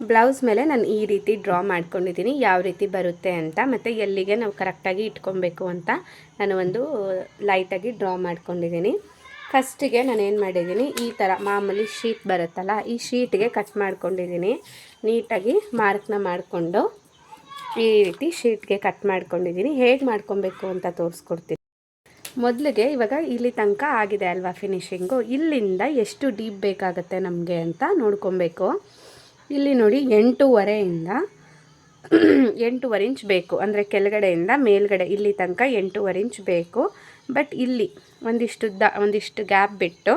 Blouse ಮೇಲೆ ನಾನು ಈ ರೀತಿ ಡ್ರಾ ಮಾಡ್ಕೊಂಡಿದ್ದೀನಿ, ಯಾವ ರೀತಿ ಬರುತ್ತೆ ಅಂತ, ಮತ್ತು ಎಲ್ಲಿಗೆ ನಾವು ಕರೆಕ್ಟಾಗಿ ಇಟ್ಕೊಬೇಕು ಅಂತ ನಾನು ಒಂದು ಲೈಟಾಗಿ ಡ್ರಾ ಮಾಡ್ಕೊಂಡಿದ್ದೀನಿ. ಫಸ್ಟಿಗೆ ನಾನು ಏನು ಮಾಡಿದ್ದೀನಿ, ಈ ಥರ ಮಾಮೂಲಿ ಶೀಟ್ ಬರುತ್ತಲ್ಲ, ಈ ಶೀಟ್ಗೆ ಕಟ್ ಮಾಡ್ಕೊಂಡಿದ್ದೀನಿ. ನೀಟಾಗಿ ಮಾರ್ಕ್ನ ಮಾಡಿಕೊಂಡು ಈ ರೀತಿ ಶೀಟ್ಗೆ ಕಟ್ ಮಾಡ್ಕೊಂಡಿದ್ದೀನಿ. ಹೇಗೆ ಮಾಡ್ಕೊಬೇಕು ಅಂತ ತೋರಿಸ್ಕೊಡ್ತೀನಿ. ಮೊದಲಿಗೆ ಇವಾಗ ಇಲ್ಲಿ ತನಕ ಆಗಿದೆ ಅಲ್ವಾ ಫಿನಿಶಿಂಗು, ಇಲ್ಲಿಂದ ಎಷ್ಟು ಡೀಪ್ ಬೇಕಾಗುತ್ತೆ ನಮಗೆ ಅಂತ ನೋಡ್ಕೊಬೇಕು. ಇಲ್ಲಿ ನೋಡಿ ಎಂಟೂವರೆಯಿಂದ ಎಂಟೂವರೆ ಇಂಚ್ ಬೇಕು. ಅಂದರೆ ಕೆಳಗಡೆಯಿಂದ ಮೇಲ್ಗಡೆ ಇಲ್ಲಿ ತನಕ ಎಂಟೂವರೆ ಇಂಚ್ ಬೇಕು. ಬಟ್ ಇಲ್ಲಿ ಒಂದಿಷ್ಟು ದ, ಒಂದಿಷ್ಟು ಗ್ಯಾಪ್ ಬಿಟ್ಟು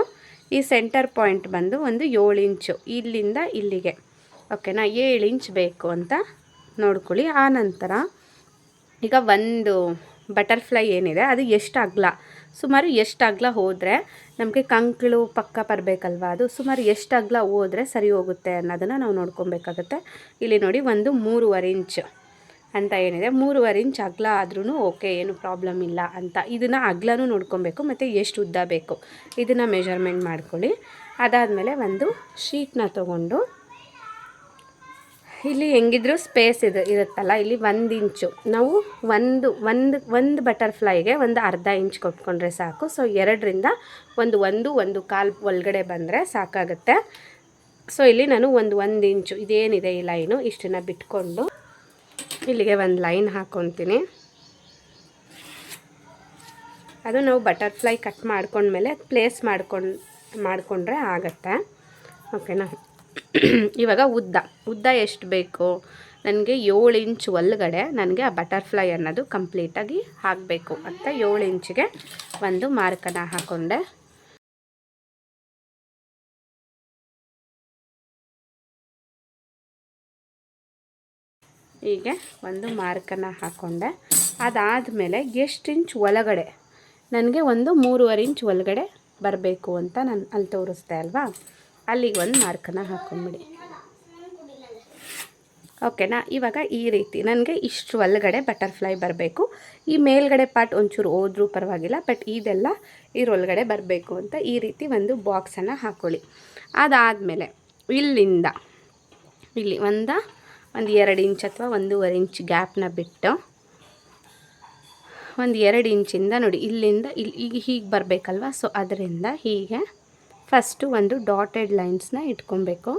ಈ ಸೆಂಟರ್ ಪಾಯಿಂಟ್ ಬಂದು ಒಂದು ಏಳು ಇಂಚು. ಇಲ್ಲಿಂದ ಇಲ್ಲಿಗೆ. ಓಕೆನಾ ಏಳು ಇಂಚ್ ಬೇಕು ಅಂತ ನೋಡ್ಕೊಳ್ಳಿ. ಆ ನಂತರ ಈಗ ಒಂದು ಬಟರ್ಫ್ಲೈ ಏನಿದೆ, ಅದು ಎಷ್ಟು ಅಗಲ? ಸುಮಾರು ಎಷ್ಟು ಅಗಲ ಹೋದರೆ ನಮಗೆ ಕಂಕಳು ಪಕ್ಕ ಬರಬೇಕಲ್ವ? ಅದು ಸುಮಾರು ಎಷ್ಟು ಅಗಲ ಹೋದರೆ ಸರಿ ಹೋಗುತ್ತೆ ಅನ್ನೋದನ್ನು ನಾವು ನೋಡ್ಕೊಬೇಕಾಗತ್ತೆ. ಇಲ್ಲಿ ನೋಡಿ ಒಂದು ಮೂರುವರೆ ಇಂಚ್ ಅಂತ ಏನಿದೆ. ಮೂರುವರೆ ಇಂಚ್ ಅಗಲ ಆದ್ರೂ ಓಕೆ, ಏನು ಪ್ರಾಬ್ಲಮ್ ಇಲ್ಲ ಅಂತ. ಇದನ್ನು ಅಗ್ಲನೂ ನೋಡ್ಕೊಬೇಕು, ಮತ್ತು ಎಷ್ಟು ಉದ್ದ ಬೇಕು. ಇದನ್ನು ಮೆಜರ್ಮೆಂಟ್ ಮಾಡ್ಕೊಳ್ಳಿ. ಅದಾದಮೇಲೆ ಒಂದು ಶೀಟ್ನ ತೊಗೊಂಡು ಇಲ್ಲಿ ಹೆಂಗಿದ್ರು ಸ್ಪೇಸ್ ಇದು ಇರುತ್ತಲ್ಲ, ಇಲ್ಲಿ ಒಂದು ಇಂಚು. ನಾವು ಒಂದು ಒಂದು ಒಂದು ಬಟರ್ಫ್ಲೈಗೆ ಒಂದು ಅರ್ಧ ಇಂಚ್ ಕೊಟ್ಕೊಂಡ್ರೆ ಸಾಕು. ಸೊ ಎರಡರಿಂದ ಒಂದು ಒಂದು ಒಂದು ಕಾಲು ಒಳಗಡೆ ಬಂದರೆ ಸಾಕಾಗುತ್ತೆ. ಸೊ ಇಲ್ಲಿ ನಾನು ಒಂದು ಒಂದು ಇಂಚು. ಇದೇನಿದೆ ಈ ಲೈನು? ಇಷ್ಟನ್ನು ಬಿಟ್ಕೊಂಡು ಇಲ್ಲಿಗೆ ಒಂದು ಲೈನ್ ಹಾಕ್ಕೊತೀನಿ ಅದು ನಾವು ಬಟರ್ಫ್ಲೈ ಕಟ್ ಮಾಡ್ಕೊಂಡ್ಮೇಲೆ ಪ್ಲೇಸ್ ಮಾಡ್ಕೊಂಡು, ಮಾಡಿಕೊಂಡ್ರೆ ಆಗತ್ತೆ. ಓಕೆನಾ ಇವಾಗ ಉದ್ದ. ಉದ್ದ ಎಷ್ಟು ಬೇಕು? ನನಗೆ ಏಳು ಇಂಚ್ ಒಳಗಡೆ ನನಗೆ ಆ ಬಟರ್ಫ್ಲೈ ಅನ್ನೋದು ಕಂಪ್ಲೀಟಾಗಿ ಹಾಕಬೇಕು ಅಂತ ಏಳು ಇಂಚಿಗೆ ಒಂದು ಮಾರ್ಕನ ಹಾಕ್ಕೊಂಡೆ ಹೀಗೆ ಒಂದು ಮಾರ್ಕನ್ನು ಹಾಕ್ಕೊಂಡೆ ಅದಾದಮೇಲೆ ಎಷ್ಟು ಇಂಚ್ ಒಳಗಡೆ? ನನಗೆ ಒಂದು ಮೂರುವರೆ ಇಂಚ್ ಒಳಗಡೆ ಬರಬೇಕು ಅಂತ ನಾನು ಅಲ್ಲಿ ತೋರಿಸ್ದೆ ಅಲ್ವಾ? ಅಲ್ಲಿಗೆ ಒಂದು ಮಾರ್ಕನ್ನು ಹಾಕೊಂಬಿಡಿ. ಓಕೆನಾ ಇವಾಗ ಈ ರೀತಿ. ನನಗೆ ಇಷ್ಟು ಒಳಗಡೆ ಬಟರ್ಫ್ಲೈ ಬರಬೇಕು. ಈ ಮೇಲ್ಗಡೆ ಪಾರ್ಟ್ ಒಂಚೂರು ಹೋದ್ರೂ ಪರವಾಗಿಲ್ಲ ಬಟ್ ಇದೆಲ್ಲ ಇರೊಳಗಡೆ ಬರಬೇಕು ಅಂತ ಈ ರೀತಿ ಒಂದು ಬಾಕ್ಸನ್ನು ಹಾಕ್ಕೊಳ್ಳಿ ಅದಾದಮೇಲೆ ಇಲ್ಲಿಂದ, ಇಲ್ಲಿ ಒಂದು ಒಂದು ಎರಡು ಇಂಚ್ ಅಥವಾ ಒಂದೂವರೆ ಇಂಚ್ ಗ್ಯಾಪ್ನ ಬಿಟ್ಟು, ಒಂದು ಎರಡು ಇಂಚಿಂದ ನೋಡಿ, ಇಲ್ಲಿಂದ, ಇಲ್ಲಿ ಈಗ ಹೀಗೆ ಬರಬೇಕಲ್ವ? ಸೊ ಅದರಿಂದ ಹೀಗೆ ಫಸ್ಟು ಒಂದು ಡಾಟೆಡ್ ಲೈನ್ಸ್ನ ಇಟ್ಕೊಬೇಕು.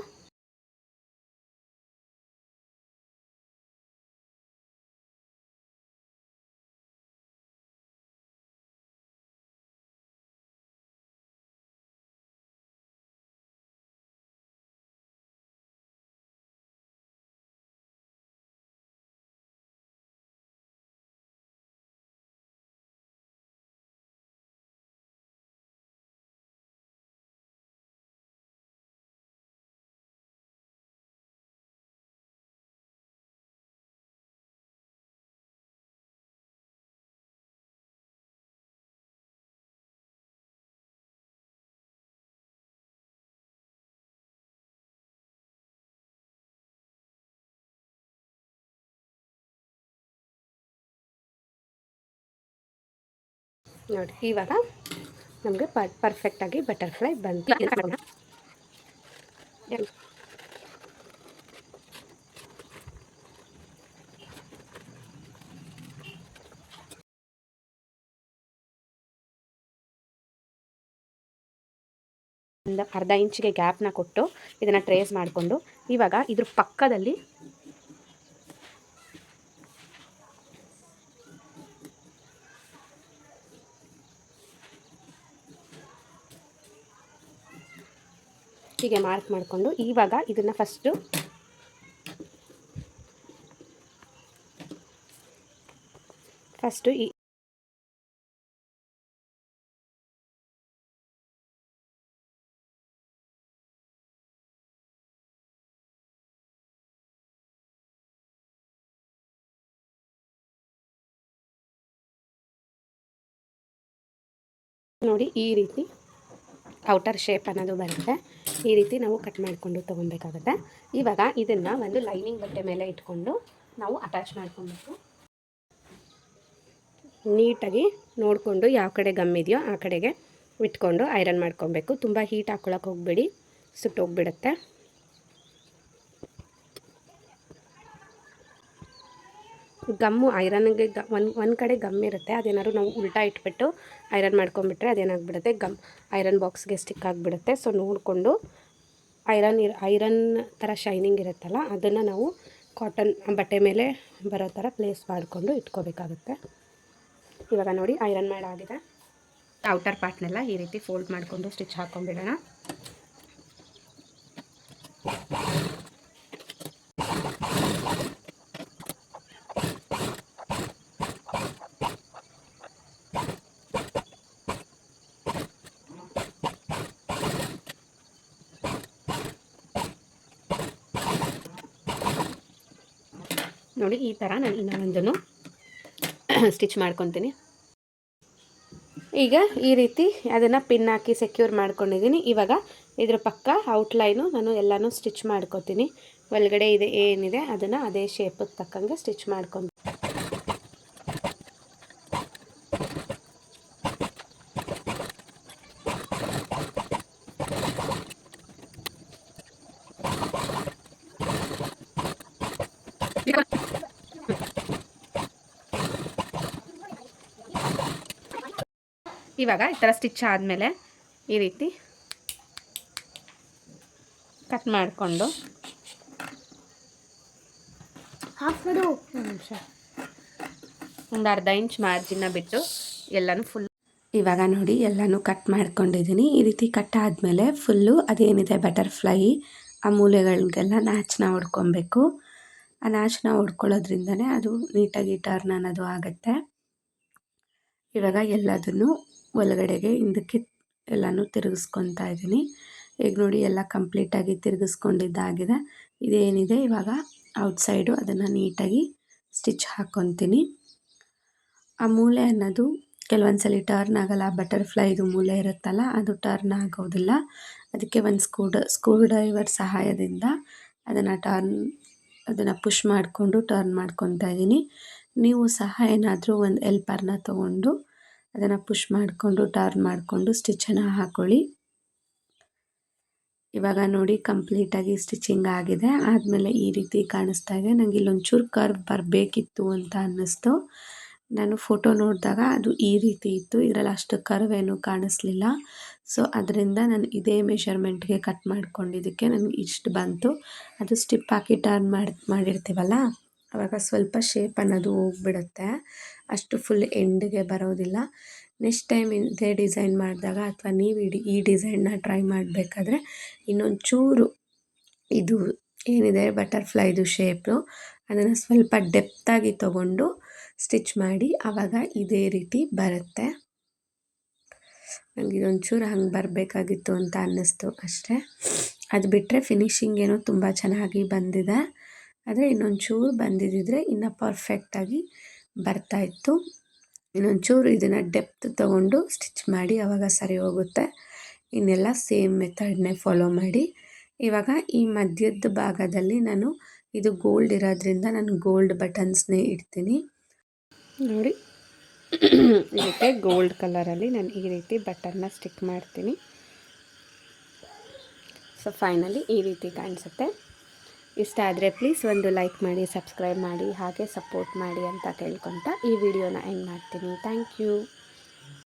ನೋಡಿ, ಇವಾಗ ನಮಗೆ ಪರ್ಫೆಕ್ಟ್ ಪರ್ಫೆಕ್ಟಾಗಿ ಬಟರ್ಫ್ಲೈ ಬಂತು. ಒಂದು ಅರ್ಧ ಇಂಚಿಗೆ ಗ್ಯಾಪ್ನ ಕೊಟ್ಟು ಇದನ್ನು ಟ್ರೇಸ್ ಮಾಡಿಕೊಂಡು ಇವಾಗ ಇದ್ರ ಪಕ್ಕದಲ್ಲಿ ಹೀಗೆ ಮಾರ್ಕ್ ಮಾಡಿಕೊಂಡು ಇವಾಗ ಇದನ್ನು ಫಸ್ಟು ಫಸ್ಟು ಈ ನೋಡಿ ಈ ರೀತಿ ಔಟರ್ ಶೇಪ್ ಅನ್ನೋದು ಬರುತ್ತೆ. ಈ ರೀತಿ ನಾವು ಕಟ್ ಮಾಡಿಕೊಂಡು ತೊಗೊಬೇಕಾಗುತ್ತೆ ಇವಾಗ ಇದನ್ನು ಒಂದು ಲೈನಿಂಗ್ ಬಟ್ಟೆ ಮೇಲೆ ಇಟ್ಕೊಂಡು ನಾವು ಅಟ್ಯಾಚ್ ಮಾಡ್ಕೊಬೇಕು. ನೀಟಾಗಿ ನೋಡಿಕೊಂಡು ಯಾವ ಕಡೆ ಗಮ್ ಇದೆಯೋ ಆ ಕಡೆಗೆ ಇಟ್ಕೊಂಡು ಐರನ್ ಮಾಡ್ಕೊಬೇಕು. ತುಂಬ ಹೀಟ್ ಹಾಕ್ಕೊಳಕ್ಕೆ ಹೋಗಬೇಡಿ, ಸುಟ್ಟೋಗ್ಬಿಡುತ್ತೆ. ಗಮ್ಮು, ಐರನ್ಗೆ ಗ, ಒಂದು ಒಂದು ಕಡೆ ಗಮ್ ಇರುತ್ತೆ. ಅದೇನಾದ್ರು ನಾವು ಉಲ್ಟಾ ಇಟ್ಬಿಟ್ಟು ಐರನ್ ಮಾಡ್ಕೊಂಬಿಟ್ರೆ ಅದೇನಾಗ್ಬಿಡುತ್ತೆ? ಗಮ್, ಐರನ್ ಬಾಕ್ಸ್ಗೆ ಸ್ಟಿಕ್ ಆಗಿಬಿಡುತ್ತೆ. ಸೊ ನೋಡಿಕೊಂಡು ಐರನ್ ಇರ್, ಐರನ್ ಥರ ಶೈನಿಂಗ್ ಇರುತ್ತಲ್ಲ, ಅದನ್ನು ನಾವು ಕಾಟನ್, ಬಟ್ಟೆ ಮೇಲೆ ಬರೋ ಥರ ಪ್ಲೇಸ್ ಮಾಡಿಕೊಂಡು ಇಟ್ಕೋಬೇಕಾಗುತ್ತೆ. ಇವಾಗ ನೋಡಿ, ಐರನ್ ಮಾಡಾಗಿದೆ. ಔಟರ್ ಪಾರ್ಟ್ನೆಲ್ಲ ಈ ರೀತಿ ಫೋಲ್ಡ್ ಮಾಡಿಕೊಂಡು ಸ್ಟಿಚ್ ಹಾಕ್ಕೊಂಡ್ಬಿಡೋಣ ನೋಡಿ ಈ ಥರ ನಾನು ಇನ್ನೊಂದನ್ನು ಸ್ಟಿಚ್ ಮಾಡ್ಕೊತೀನಿ. ಈಗ ಈ ರೀತಿ ಅದನ್ನು ಪಿನ್ ಹಾಕಿ ಸೆಕ್ಯೂರ್ ಮಾಡ್ಕೊಂಡಿದ್ದೀನಿ. ಇವಾಗ ಇದ್ರ ಪಕ್ಕ ಔಟ್ಲೈನು ನಾನು ಎಲ್ಲನೂ ಸ್ಟಿಚ್ ಮಾಡ್ಕೊತೀನಿ. ಒಳಗಡೆ ಇದೆ ಏನಿದೆ ಅದನ್ನು ಅದೇ ಶೇಪಿಗೆ ತಕ್ಕಂಗೆ ಸ್ಟಿಚ್ ಮಾಡ್ಕೊಂಡು ಇವಾಗ ಈ ಥರ ಸ್ಟಿಚ್ ಆದಮೇಲೆ ಈ ರೀತಿ ಕಟ್ ಮಾಡಿಕೊಂಡು. ಹಾಕ್ಬಿಡು ನಿಮಿಷ. ಒಂದು ಅರ್ಧ ಇಂಚ್ ಮಾರ್ಜಿನ ಬಿಟ್ಟು ಎಲ್ಲನೂ ಫುಲ್ ಇವಾಗ ನೋಡಿ ಎಲ್ಲನೂ ಕಟ್ ಮಾಡ್ಕೊಂಡಿದ್ದೀನಿ. ಈ ರೀತಿ ಕಟ್ ಆದಮೇಲೆ ಫುಲ್ಲು ಅದೇನಿದೆ ಬಟರ್ಫ್ಲೈ ಆ ಮೂಲೆಗಳಿಗೆಲ್ಲ ನಾಚನ ಹೊಡ್ಕೊಬೇಕು. ಆ ನಾಚನ ಹೊಡ್ಕೊಳ್ಳೋದ್ರಿಂದನೇ ಅದು ನೀಟಾಗಿ ಟರ್ನ್ ಅನ್ನೋದು ಆಗುತ್ತೆ. ಇವಾಗ ಎಲ್ಲದನ್ನು ಒಳಗಡೆಗೆ ಹಿಂದಕ್ಕೆ ಎಲ್ಲನೂ ತಿರುಗಿಸ್ಕೊತಾ ಇದ್ದೀನಿ. ಈಗ ನೋಡಿ ಎಲ್ಲ ಕಂಪ್ಲೀಟಾಗಿ ತಿರುಗಿಸ್ಕೊಂಡಿದ್ದಾಗಿದೆ. ಇದೇನಿದೆ? ಇವಾಗ ಔಟ್ಸೈಡು ಅದನ್ನು ನೀಟಾಗಿ ಸ್ಟಿಚ್ ಹಾಕ್ಕೊತೀನಿ ಆ ಮೂಲೆ ಅನ್ನೋದು ಕೆಲವೊಂದು ಸಲ ಟರ್ನ್ ಆಗೋಲ್ಲ ಬಟರ್ಫ್ಲೈದು ಮೂಲೆ ಇರುತ್ತಲ್ಲ, ಅದು ಟರ್ನ್ ಆಗೋದಿಲ್ಲ. ಅದಕ್ಕೆ ಒಂದು ಸ್ಕ್ರೂ ಸ್ಕ್ರೂ ಡ್ರೈವರ್ ಸಹಾಯದಿಂದ ಅದನ್ನು ಟರ್ನ್ ಅದನ್ನು ಪುಷ್ ಮಾಡಿಕೊಂಡು ಟರ್ನ್ ಮಾಡ್ಕೊತಾ ಇದ್ದೀನಿ. ನೀವು ಸಹ ಏನಾದರೂ ಒಂದು ಎಲ್ಪರ್ನ ತೊಗೊಂಡು ಅದನ್ನು ಪುಷ್ ಮಾಡಿಕೊಂಡು ಟರ್ನ್ ಮಾಡಿಕೊಂಡು ಸ್ಟಿಚ್ಚನ್ನು ಹಾಕ್ಕೊಳ್ಳಿ ಇವಾಗ ನೋಡಿ ಕಂಪ್ಲೀಟಾಗಿ ಸ್ಟಿಚಿಂಗ್ ಆಗಿದೆ. ಆದಮೇಲೆ ಈ ರೀತಿ ಕಾಣಿಸ್ತಾ ಇದೆ. ನನಗೆ ಇಲ್ಲೊಂಚೂರು ಕರ್ವ್ ಬರಬೇಕಿತ್ತು ಅಂತ ಅನ್ನಿಸ್ತು. ನಾನು ಫೋಟೋ ನೋಡಿದಾಗ ಅದು ಈ ರೀತಿ ಇತ್ತು. ಇದರಲ್ಲಿ ಅಷ್ಟು ಕರ್ವ್ ಏನೂ ಕಾಣಿಸ್ಲಿಲ್ಲ. ಸೊ ಅದರಿಂದ ನಾನು ಇದೇ ಮೆಷರ್ಮೆಂಟ್ಗೆ ಕಟ್ ಮಾಡ್ಕೊಂಡಿದ್ದಕ್ಕೆ ನನಗೆ ಇಷ್ಟು ಬಂತು. ಅದು ಸ್ಟಿಪ್ ಹಾಕಿ ಟರ್ನ್ ಮಾಡಿ ಮಾಡಿರ್ತೀವಲ್ಲ? ಆವಾಗ ಸ್ವಲ್ಪ ಶೇಪ್ ಅನ್ನೋದು ಹೋಗ್ಬಿಡುತ್ತೆ. ಅಷ್ಟು ಫುಲ್ ಎಂಡ್ಗೆ ಬರೋದಿಲ್ಲ. ನೆಕ್ಸ್ಟ್ ಟೈಮ್ ಇದೇ ಡಿಸೈನ್ ಮಾಡಿದಾಗ ಅಥವಾ ನೀವು ಇಡಿ, ಈ ಡಿಸೈನ್ನ ಟ್ರೈ ಮಾಡಬೇಕಾದ್ರೆ ಇನ್ನೊಂದು ಚೂರು ಇದು ಏನಿದೆ ಬಟರ್ಫ್ಲೈದು ಶೇಪು ಅದನ್ನು ಸ್ವಲ್ಪ ಡೆಪ್ತಾಗಿ ತೊಗೊಂಡು ಸ್ಟಿಚ್ ಮಾಡಿ ಆವಾಗ ಇದೇ ರೀತಿ ಬರುತ್ತೆ. ನನಗೆ ಇದೊಂಚೂರು ಹಂಗೆ ಬರಬೇಕಾಗಿತ್ತು ಅಂತ ಅನ್ನಿಸ್ತು ಅಷ್ಟೇ. ಅದು ಬಿಟ್ಟರೆ ಫಿನಿಷಿಂಗ್ ಏನೋ ತುಂಬ ಚೆನ್ನಾಗಿ ಬಂದಿದೆ. ಆದರೆ ಇನ್ನೊಂಚೂರು ಬಂದಿದ್ದಿದ್ರೆ ಇನ್ನು ಪರ್ಫೆಕ್ಟಾಗಿ ಬರ್ತಾಯಿತ್ತು ಇನ್ನೊಂಚೂರು ಇದನ್ನು ಡೆಪ್ತ್ ತೊಗೊಂಡು ಸ್ಟಿಚ್ ಮಾಡಿ ಆವಾಗ ಸರಿ ಹೋಗುತ್ತೆ. ಇನ್ನೆಲ್ಲ ಸೇಮ್ ಮೆಥಡ್ನೇ ಫಾಲೋ ಮಾಡಿ. ಇವಾಗ ಈ ಮಧ್ಯದ ಭಾಗದಲ್ಲಿ ನಾನು ಇದು ಗೋಲ್ಡ್ ಇರೋದ್ರಿಂದ ನಾನು ಗೋಲ್ಡ್ ಬಟನ್ಸ್ನೇ ಇಡ್ತೀನಿ. ನೋಡಿ ಇದಕ್ಕೆ ಗೋಲ್ಡ್ ಕಲರಲ್ಲಿ ನಾನು ಈ ರೀತಿ ಬಟನ್ನ ಸ್ಟಿಕ್ ಮಾಡ್ತೀನಿ. ಸೊ, ಫೈನಲಿ ಈ ರೀತಿ ಕಾಣಿಸುತ್ತೆ. ಇಷ್ಟ ಆದರೆ ಪ್ಲೀಸ್ ಒಂದು ಲೈಕ್ ಮಾಡಿ ಸಬ್ಸ್ಕ್ರೈಬ್ ಮಾಡಿ, ಹಾಗೆ ಸಪೋರ್ಟ್ ಮಾಡಿ ಅಂತ ಕೇಳ್ಕೊತಾ ಈ ವಿಡಿಯೋನ ಎಂಡ್ ಮಾಡ್ತೀನಿ. Thank you